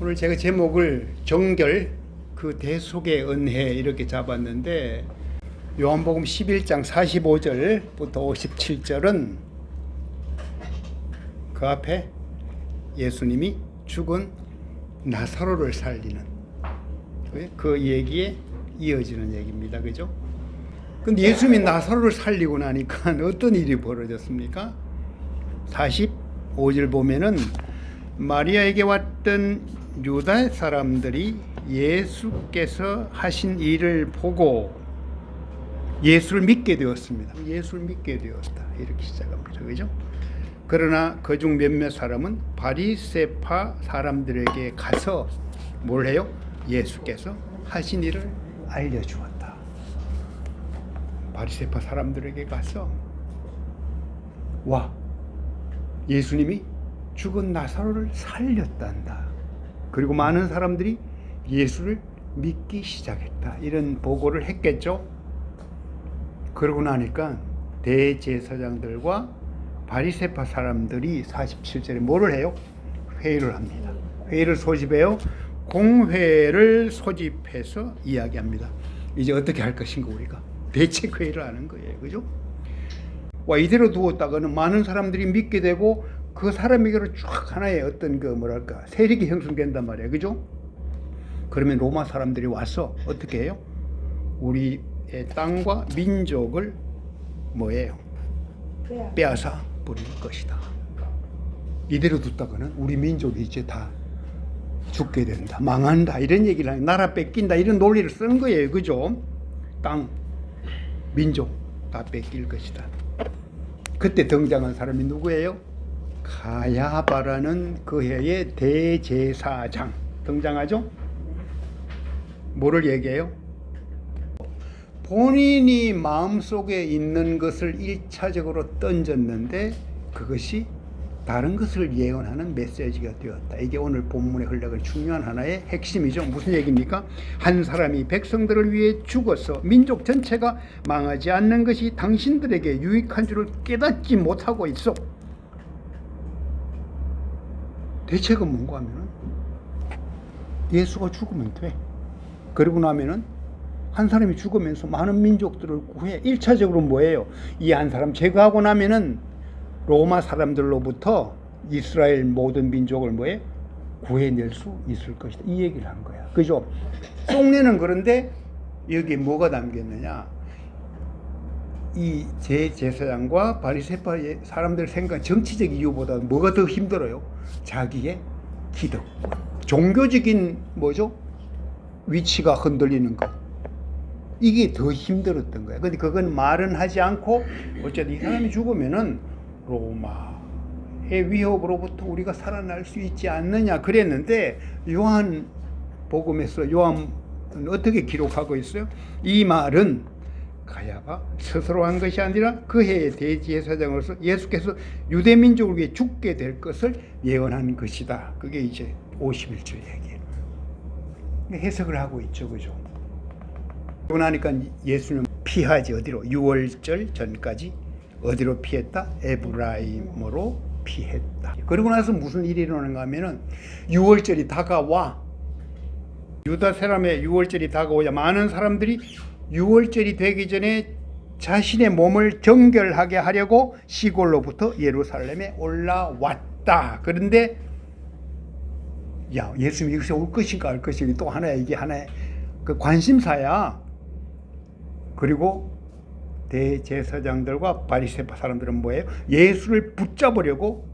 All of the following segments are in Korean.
오늘 제가 제목을 정결 그 대속의 은혜 이렇게 잡았는데 요한복음 11장 45절부터 57절은 그 앞에 예수님이 죽은 나사로를 살리는 그- 그 얘기에 이어지는 얘기입니다. 그죠? 근데 예수님이 나사로를 살리고 나니까 어떤 일이 벌어졌습니까? 45절 보면은 마리아에게 왔던 유다 사람들이 예수께서 하신 일을 보고 예수를 믿게 되었습니다. 예수를 믿게 되었다. 이렇게 시작합니다. 그죠? 그러나 그중 몇몇 사람은 바리세파 사람들에게 가서 뭘 해요? 예수께서 하신 일을 알려주었다. 바리세파 사람들에게 가서 와 예수님이 죽은 나사로를 살렸단다. 그리고 많은 사람들이 예수를 믿기 시작했다. 이런 보고를 했겠죠. 그러고 나니까 대제사장들과 바리세파 사람들이 47절에 뭐를 해요? 회의를 합니다. 회의를 소집해요. 공회를 소집해서 이야기합니다. 이제 어떻게 할 것인가 우리가 대책 회의를 하는 거예요. 그죠? 와 이대로 두었다가는 많은 사람들이 믿게 되고 그 사람에게로 쫙 하나의 어떤 그 뭐랄까 세력이 형성된단 말이에요. 그죠? 그러면 로마 사람들이 와서 어떻게 해요? 우리의 땅과 민족을 뭐예요? 빼앗아 버릴 것이다. 이대로 뒀다가는 우리 민족이 이제 다 죽게 된다. 망한다. 이런 얘기를 하는 나라 뺏긴다. 이런 논리를 쓰는 거예요. 그죠? 땅, 민족 다 뺏길 것이다. 그때 등장한 사람이 누구예요? 가야바라는 그 해의 대제사장 등장하죠? 뭐를 얘기해요? 본인이 마음속에 있는 것을 일차적으로 던졌는데 그것이 다른 것을 예언하는 메시지가 되었다. 이게 오늘 본문에 흘러갈 중요한 하나의 핵심이죠. 무슨 얘기입니까? 한 사람이 백성들을 위해 죽어서 민족 전체가 망하지 않는 것이 당신들에게 유익한 줄을 깨닫지 못하고 있어. 대책은 뭔가 하면은 예수가 죽으면 돼. 그러고 나면은 한 사람이 죽으면서 많은 민족들을 구해. 1차적으로 뭐예요? 이 한 사람 제거하고 나면은 로마 사람들로부터 이스라엘 모든 민족을 뭐해? 구해낼 수 있을 것이다. 이 얘기를 한 거야. 그죠? 속내는 그런데 여기에 뭐가 담겼느냐? 이 제제사장과 바리새파 사람들 생각 정치적 이유보다 뭐가 더 힘들어요? 자기의 기득, 종교적인 뭐죠? 위치가 흔들리는 것. 이게 더 힘들었던 거야. 근데 그건 말은 하지 않고 어쨌든 이 사람이 죽으면은 로마의 위협으로부터 우리가 살아날 수 있지 않느냐 그랬는데 요한 복음에서 요한 어떻게 기록하고 있어요? 이 말은 가야가 스스로 한 것이 아니라 그 해의 대제사장으로서 예수께서 유대 민족을 위해 죽게 될 것을 예언한 것이다. 그게 이제 51절 얘기예요. 해석을 하고 있죠. 그죠? 그러고 나니까 예수는 피하지 어디로? 6월절 전까지 어디로 피했다? 에브라임으로 피했다. 그러고 나서 무슨 일이 일어나는가 하면은 6월절이 다가와 유다 사람의 6월절이 다가오자 많은 사람들이 6월절이 되기 전에 자신의 몸을 정결하게 하려고 시골로부터 예루살렘에 올라왔다. 그런데 야 예수님이 여기서 올 것인가 알 것인가 또 하나 이게 하나의 그 관심사야. 그리고 대제사장들과 바리새파 사람들은 뭐예요? 예수를 붙잡으려고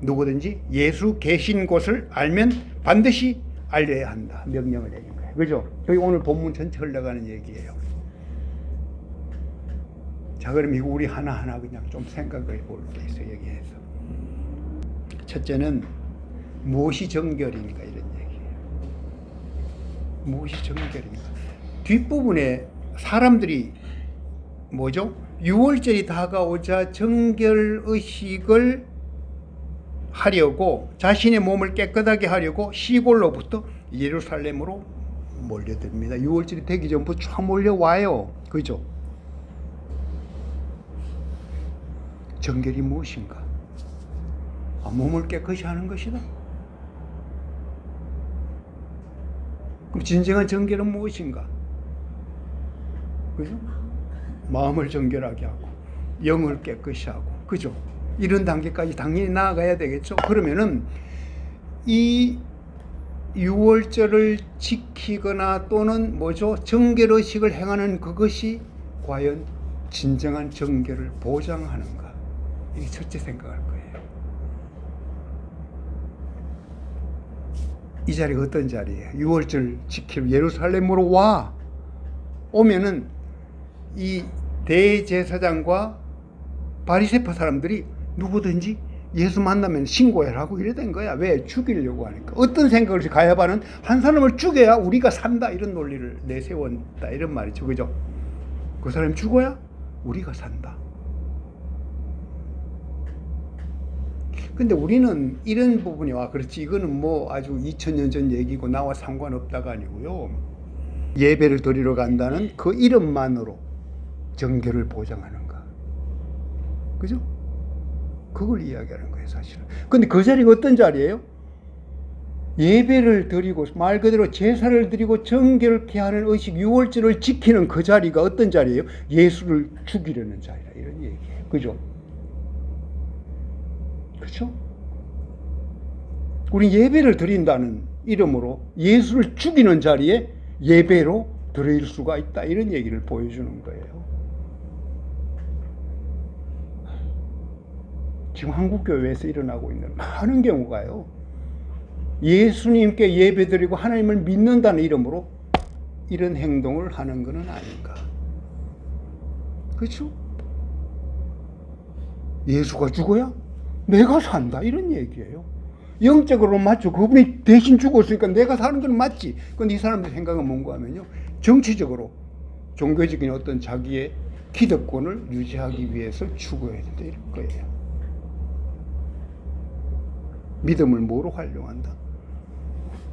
누구든지 예수 계신 곳을 알면 반드시 알려야 한다. 명령을 거예요. 그죠? 여기 오늘 본문 전체 흘러가는 얘기예요. 자, 그럼 이거 우리 하나하나 그냥 좀 생각해 볼 게 있어요. 여기에서. 첫째는 무엇이 정결인가 이런 얘기예요. 무엇이 정결인가. 뒷부분에 사람들이 뭐죠? 6월절이 다가오자 정결 의식을 하려고 자신의 몸을 깨끗하게 하려고 시골로부터 예루살렘으로 몰려듭니다. 6월절이 되기 전부터 쫙 몰려와요. 그죠? 정결이 무엇인가? 아, 몸을 깨끗이 하는 것이다. 그럼 진정한 정결은 무엇인가? 그죠? 마음을 정결하게 하고 영을 깨끗이 하고 그죠? 이런 단계까지 당연히 나아가야 되겠죠. 그러면은 이 유월절을 지키거나 또는 뭐죠? 정결의식을 행하는 그것이 과연 진정한 정결을 보장하는가? 이게 첫째 생각할 거예요. 이 자리가 어떤 자리예요? 유월절 지키러 예루살렘으로 와 오면은 이 대제사장과 바리새파 사람들이 누구든지 예수 만나면 신고해라고 이래 된 거야. 왜 죽이려고 하니까. 어떤 생각을 가야바는 한 사람을 죽여야 우리가 산다 이런 논리를 내세웠다 이런 말이죠. 그죠? 그 사람이 죽어야 우리가 산다. 근데 우리는 이런 부분이 와 그렇지 이거는 뭐 아주 2000년 전 얘기고 나와 상관없다가 아니고요. 예배를 드리러 간다는 그 이름만으로 정결을 보장하는가. 그죠? 그걸 이야기하는 거예요, 사실은. 근데 그 자리가 어떤 자리예요? 예배를 드리고 말 그대로 제사를 드리고 정결케 하는 의식 유월절을 지키는 그 자리가 어떤 자리예요? 예수를 죽이려는 자리라 이런 얘기예요. 그죠? 그렇죠? 우리 예배를 드린다는 이름으로 예수를 죽이는 자리에 예배로 드릴 수가 있다 이런 얘기를 보여주는 거예요. 지금 한국 교회에서 일어나고 있는 많은 경우가요. 예수님께 예배드리고 하나님을 믿는다는 이름으로 이런 행동을 하는 것은 아닌가. 그렇죠? 예수가 죽어야 내가 산다 이런 얘기예요. 영적으로 맞죠. 그분이 대신 죽었으니까 내가 사는 건 맞지. 근데 이 사람들 생각은 뭔가 하면요. 정치적으로 종교적인 어떤 자기의 기득권을 유지하기 위해서 죽어야 된다 이럴 거예요. 믿음을 뭐로 활용한다?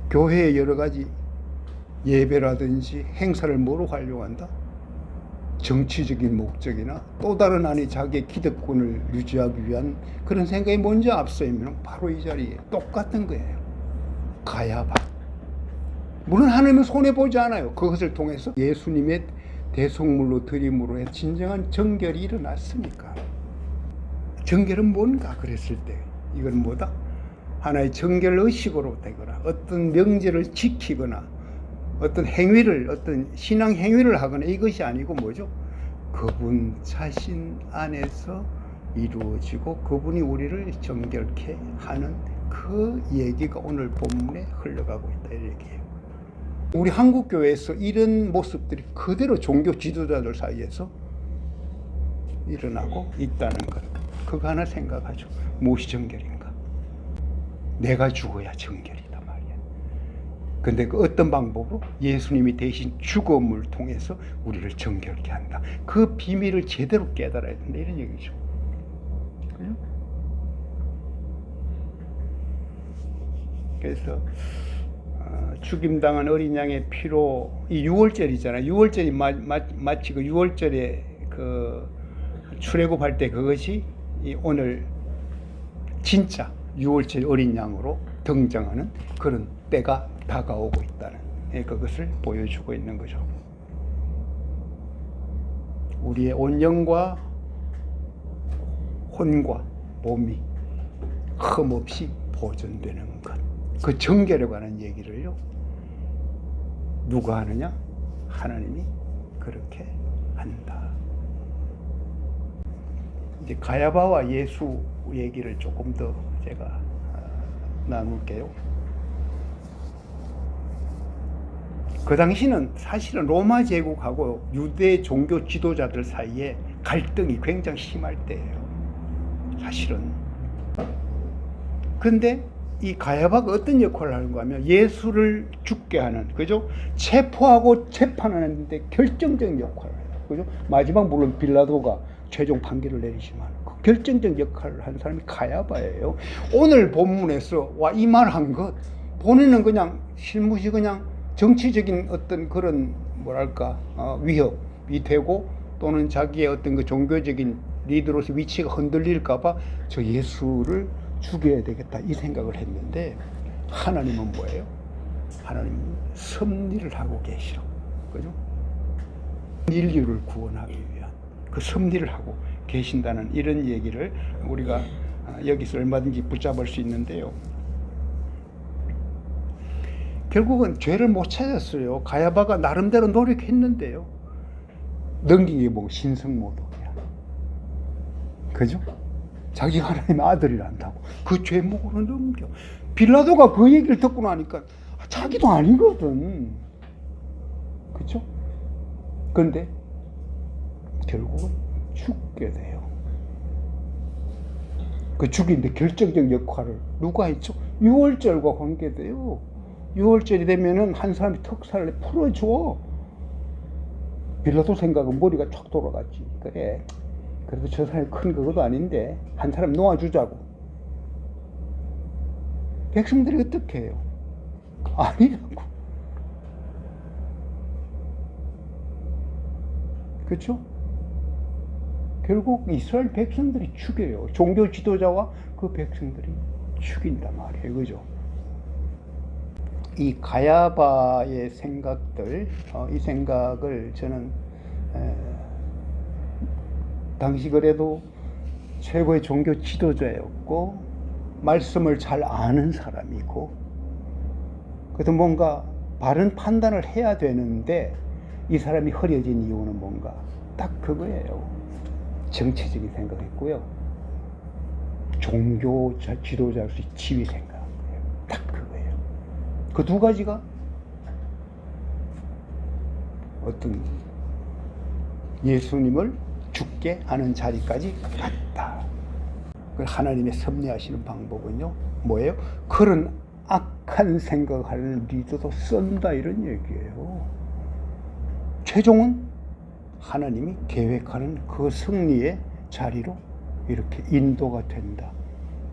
교회의 여러 가지 예배라든지 행사를 뭐로 활용한다? 정치적인 목적이나 또 다른 안에 자기의 기득권을 유지하기 위한 그런 생각이 먼저 앞서면 바로 이 자리에 똑같은 거예요. 가야바. 물론 하나님은 손해 보지 않아요. 그것을 통해서 예수님의 대속물로 드림으로 해 진정한 정결이 일어났으니까. 정결은 뭔가 그랬을 때 이건 뭐다? 하나의 정결 의식으로 되거나 어떤 명제를 지키거나 어떤 행위를 어떤 신앙 행위를 하거나 이것이 아니고 뭐죠? 그분 자신 안에서 이루어지고 그분이 우리를 정결케 하는 그 얘기가 오늘 본문에 흘러가고 있다 이 얘기예요. 우리 한국 교회에서 이런 모습들이 그대로 종교 지도자들 사이에서 일어나고 있다는 것. 그거 하나 생각하죠. 무엇이 정결인가? 내가 죽어야 정결이다 말이야. 근데 그 어떤 방법으로 예수님이 대신 죽음을 통해서 우리를 정결케 한다. 그 비밀을 제대로 깨달아야 된다 이런 얘기죠. 그래서 어, 죽임당한 어린 양의 피로 이 6월절이잖아. 6월절이 마, 마, 마 치 그 6월절에 그 출애굽할 때 그것이 이 오늘 진짜 6월절 어린 양으로 등장하는 그런 때가 다가오고 있다는 예, 그것을 보여주고 있는 거죠. 우리의 온 영과 혼과 몸이 흠없이 보존되는 것. 그 정결에 관한 얘기를요. 누가 하느냐? 하나님이 그렇게 한다. 이제 가야바와 예수 얘기를 조금 더 제가 어, 나눌게요. 그 당시는 사실은 로마 제국하고 유대 종교 지도자들 사이에 갈등이 굉장히 심할 때예요. 사실은. 근데 이 가야바가 어떤 역할을 하는가 하면 예수를 죽게 하는, 그죠? 체포하고 재판하는 데 결정적인 역할을 해요. 그죠? 마지막 물론 빌라도가 최종 판결을 내리지만 그 결정적 역할을 한 사람이 가야바예요. 오늘 본문에서 와 이 말 한 것, 본인은 그냥 실무시 그냥 정치적인 어떤 그런 뭐랄까 어, 위협이 되고 또는 자기의 어떤 그 종교적인 리더로서 위치가 흔들릴까봐 저 예수를 죽여야 되겠다 이 생각을 했는데 하나님은 뭐예요? 하나님 섭리를 하고 계시오. 그죠? 인류를 구원하기 위한 그 섭리를 하고 계신다는 이런 얘기를 우리가 아, 여기서 얼마든지 붙잡을 수 있는데요. 결국은 죄를 못 찾았어요. 가야바가 나름대로 노력했는데요. 넘긴 게 뭐 신성모독이야. 그죠? 자기가 하나님의 아들이란다고 그 죄목으로 넘겨. 빌라도가 그 얘기를 듣고 나니까 자기도 아니거든. 그죠? 그런데 결국은 죽게 돼요. 그 죽인데 결정적 역할을 누가 했죠? 유월절과 관계돼요. 유월절이 되면은 한 사람이 턱살을 풀어줘. 빌라도 생각은 머리가 쫙 돌아갔지. 그래. 그래도 저 사람이 큰 그것도 아닌데 한 사람 놓아주자고. 백성들이 어떻게 해요? 아니라고. 그렇죠? 결국 이스라엘 백성들이 죽여요. 종교 지도자와 그 백성들이 죽인단 말이에요. 그죠? 이 가야바의 생각들, 어, 이 생각을 저는 에, 당시 그래도 최고의 종교 지도자였고 말씀을 잘 아는 사람이고 그래도 뭔가 바른 판단을 해야 되는데 이 사람이 흐려진 이유는 뭔가 딱 그거예요. 정치적인 생각했고요. 종교 지도자로서의 지위 생각. 딱 그거예요. 그 두 가지가 어떤 예수님을 죽게 하는 자리까지 갔다. 그 하나님의 섭리하시는 방법은요, 뭐예요? 그런 악한 생각하는 리더도 썬다 이런 얘기예요. 최종은 하나님이 계획하는 그 승리의 자리로 이렇게 인도가 된다.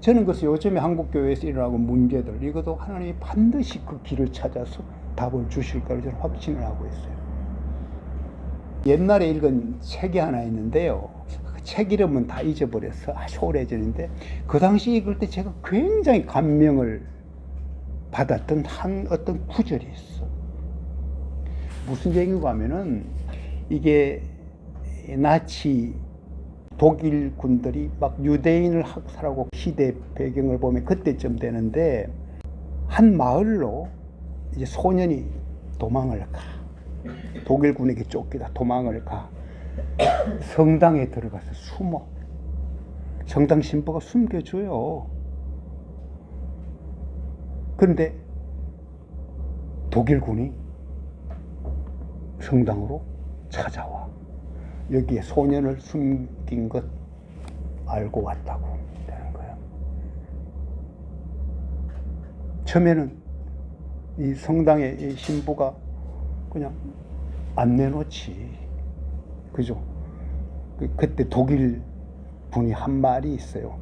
저는 그래서 요즘에 한국교회에서 일어나고 문제들, 이것도 하나님이 반드시 그 길을 찾아서 답을 주실 거를 저는 확신을 하고 있어요. 옛날에 읽은 책이 하나 있는데요. 그 책 이름은 다 잊어버렸어. 아주 오래전인데, 그 당시 읽을 때 제가 굉장히 감명을 받았던 한 어떤 구절이 있어. 무슨 얘기가 하면은, 이게 나치 독일 군들이 막 유대인을 학살하고 시대 배경을 보면 그때쯤 되는데 한 마을로 이제 소년이 도망을 가. 독일 군에게 쫓기다 도망을 가. 성당에 들어가서 숨어. 성당 신부가 숨겨줘요. 그런데 독일 군이 성당으로 찾아와. 여기에 소년을 숨긴 것 알고 왔다고 되는 거예요. 처음에는 이 성당의 이 신부가 그냥 안 내놓지. 그죠? 그- 그때 독일 분이 한 말이 있어요.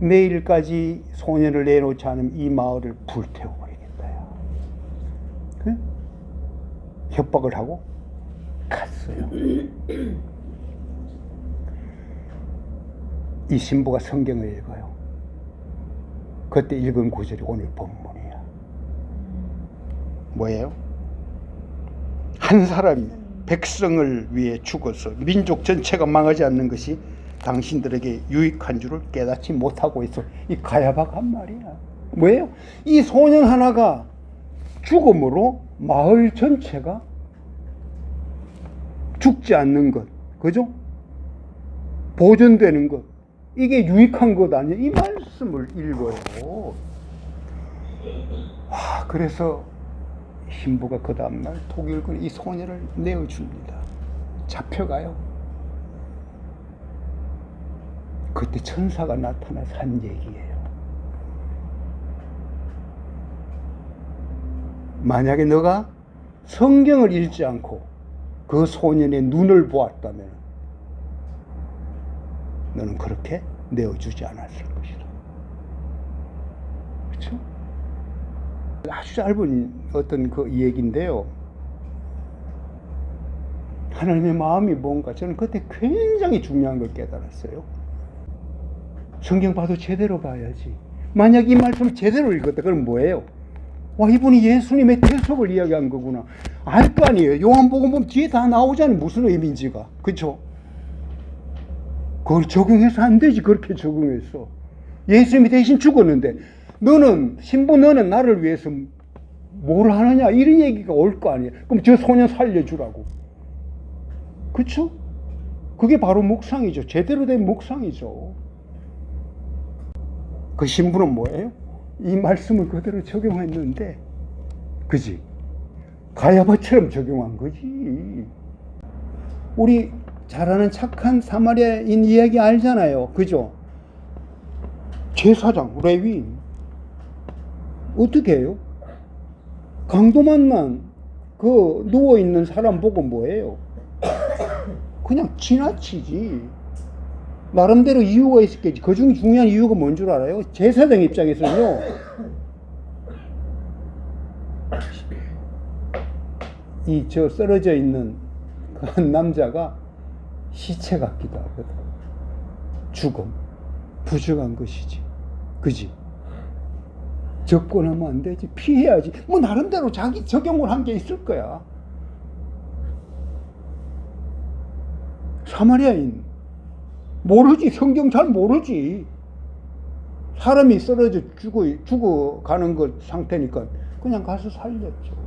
내일까지 소년을 내놓지 않으면 이 마을을 불태워버리겠다. 야. 그? 협박을 하고 갔어요. 이 신부가 성경을 읽어요. 그때 읽은 구절이 오늘 본문이야. 뭐예요? 한 사람이 백성을 위해 죽어서 민족 전체가 망하지 않는 것이 당신들에게 유익한 줄을 깨닫지 못하고 있어. 이 가야바가 한 말이야. 뭐예요? 이 소년 하나가 죽음으로 마을 전체가 죽지 않는 것, 그죠? 보존되는 것, 이게 유익한 것 아니야? 이 말씀을 읽어요. 와, 그래서 신부가 그 다음날 독일군 이 소녀를 내어줍니다. 잡혀가요. 그때 천사가 나타나서 한 얘기예요. 만약에 너가 성경을 읽지 않고 그 소년의 눈을 보았다면 너는 그렇게 내어주지 않았을 것이다. 그렇죠? 아주 짧은 어떤 그 얘기인데요. 하나님의 마음이 뭔가 저는 그때 굉장히 중요한 걸 깨달았어요. 성경 봐도 제대로 봐야지. 만약 이 말씀 제대로 읽었다 그럼 뭐예요? 와 이분이 예수님의 대속을 이야기한 거구나. 알 거 아니에요. 요한복음 보면 뒤에 다 나오잖아요. 무슨 의미인지가. 그렇죠? 그걸 적용해서 안 되지. 그렇게 적용해서. 예수님이 대신 죽었는데 너는 신부 너는 나를 위해서 뭘 하느냐 이런 얘기가 올 거 아니에요. 그럼 저 소년 살려주라고. 그렇죠? 그게 바로 묵상이죠. 제대로 된 묵상이죠. 그 신부는 뭐예요? 이 말씀을 그대로 적용했는데, 그지? 가야바처럼 적용한 거지. 우리 잘 아는 착한 사마리아인 이야기 알잖아요. 그죠? 제사장, 레위인. 어떻게 해요? 강도 만난 그 누워있는 사람 보고 뭐예요? 그냥 지나치지. 나름대로 이유가 있었겠지. 그 중에 중요한 이유가 뭔 줄 알아요? 제사장 입장에서는요. 이 저 쓰러져 있는 그 한 남자가 시체 같기도 하거든. 죽음. 부정한 것이지. 그지? 접근하면 안 되지. 피해야지. 뭐 나름대로 자기 적용을 한 게 있을 거야. 사마리아인 모르지 성경 잘 모르지 사람이 쓰러져 죽어 죽어가는 것 상태니까 그냥 가서 살렸죠.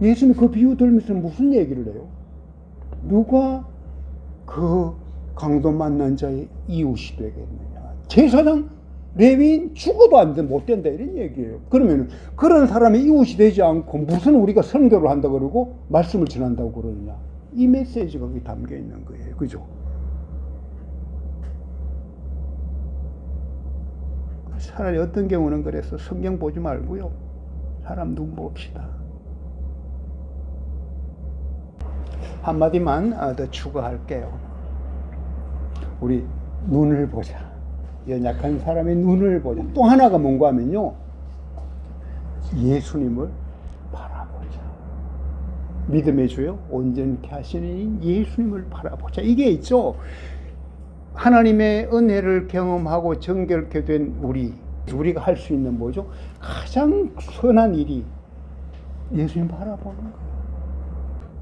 예수님 그 비유 들면서 무슨 얘기를 해요? 누가 그 강도 만난 자의 이웃이 되겠느냐? 제사장 레위인 죽어도 안 돼, 못 된다 이런 얘기예요. 그러면 그런 사람의 이웃이 되지 않고 무슨 우리가 선교를 한다 그러고 말씀을 전한다고 그러느냐? 이 메시지가 거기 담겨 있는 거예요. 그죠? 차라리 어떤 경우는 그래서 성경 보지 말고요. 사람 눈 봅시다. 한마디만 아, 더 추가할게요. 우리 눈을 보자. 연약한 사람의 눈을 보자. 또 하나가 뭔가 하면요. 예수님을 바라보자. 믿음의 주요 온전케 하시는 예수님을 바라보자. 이게 있죠. 하나님의 은혜를 경험하고 정결케 된 우리 우리가 할 수 있는 뭐죠? 가장 선한 일이 예수님 바라보는 거예요.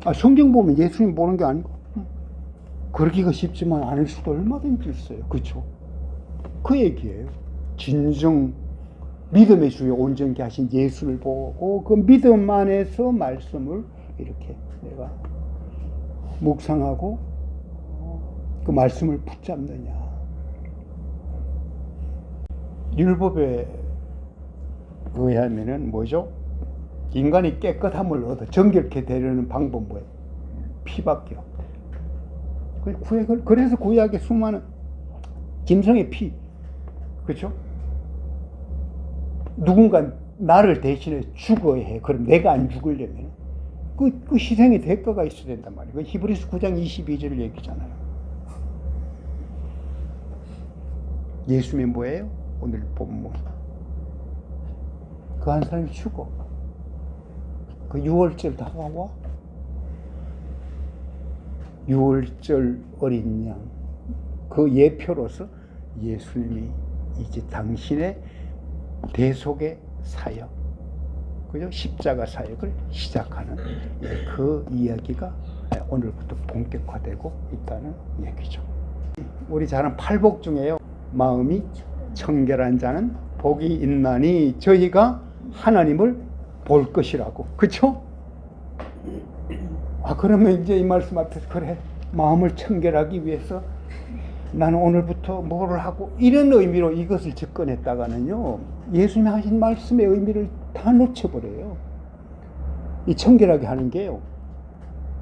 아, 성경 보면 예수님 보는 게 아니고 음, 그러기가 쉽지만 않을 수도 얼마든지 있어요. 그렇죠? 그 얘기예요. 진정 믿음의 주요 온전케 하신 예수를 보고 그 믿음 안에서 말씀을 이렇게 내가 묵상하고 그 말씀을 붙잡느냐. 율법에 의하면은 뭐죠? 인간이 깨끗함을 얻어 정결케 되려는 방법 뭐예요? 피밖에 없대. 그 그래서 구약의 수많은 짐승의 피, 그렇죠? 누군가 나를 대신해 죽어야 해. 그럼 내가 안 죽으려면 그, 그 희생의 대가가 있어야 된단 말이에요. 그 히브리스 9장 22절 얘기잖아요. 예수님이 뭐예요? 오늘 본문. 그 한 사람이 죽어. 그 6월절 다가와. 6월절 어린 양. 그 예표로서 예수님이 이제 당신의 대속의 사역, 그죠? 십자가 사역을 시작하는 예, 그 이야기가 오늘부터 본격화되고 있다는 얘기죠. 우리 잘 아는 팔복 중에요. 마음이 청결한 자는 복이 있나니 저희가 하나님을 볼 것이라고. 그쵸? 아, 그러면 이제 이 말씀 앞에서 그래. 마음을 청결하기 위해서 나는 오늘부터 뭐를 하고 이런 의미로 이것을 접근했다가는요. 예수님이 하신 말씀의 의미를 다 놓쳐버려요. 이 청결하게 하는 게요.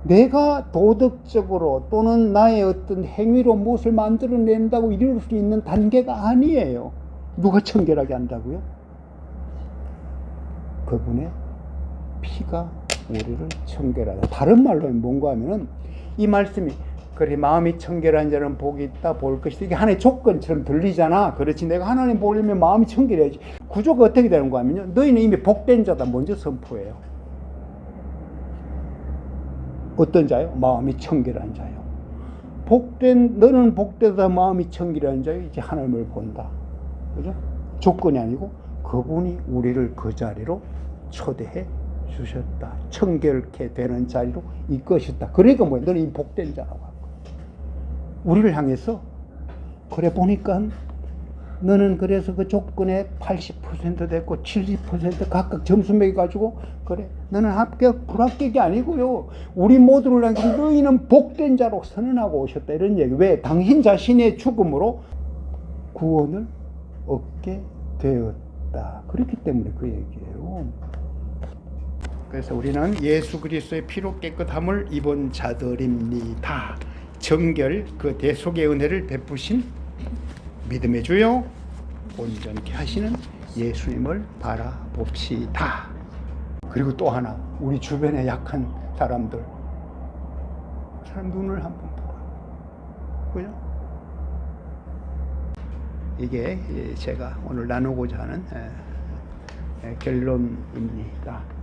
내가 도덕적으로 또는 나의 어떤 행위로 무엇을 만들어낸다고 이룰 수 있는 단계가 아니에요. 누가 청결하게 한다고요? 그분의 피가 우리를 청결하다. 다른 말로 뭔가 하면은 이 말씀이 그래 마음이 청결한 자는 복이 있다 볼 것이다. 이게 하나의 조건처럼 들리잖아. 그렇지 내가 하나님 보려면 마음이 청결해야지. 구조가 어떻게 되는 거 하면요. 너희는 이미 복된 자다 먼저 선포해요. 어떤 자요? 마음이 청결한 자요. 복된 너는 복되다 마음이 청결한 자요. 이제 하나님을 본다. 그죠? 조건이 아니고 그분이 우리를 그 자리로 초대해 주셨다. 청결케 되는 자리로 이끄셨다. 그러니까 뭐야? 너는 이 복된 자라고. 우리를 향해서 그래 보니까 너는 그래서 그 조건에 80% 됐고 70% 각각 점수 매겨가지고 그래 너는 합격 불합격이 아니고요 우리 모두를 향해 너희는 복된 자로 선언하고 오셨다 이런 얘기 왜 당신 자신의 죽음으로 구원을 얻게 되었다 그렇기 때문에 그 얘기예요 그래서 우리는 예수 그리스도의 피로 깨끗함을 입은 자들입니다 정결 그 대속의 은혜를 베푸신 믿음의 주요 온전케 하시는 예수님을 바라봅시다. 그리고 또 하나 우리 주변에 약한 사람들 그 사람 눈을 한번 보라. 그죠? 이게 예, 제가 오늘 나누고자 하는 결론입니다.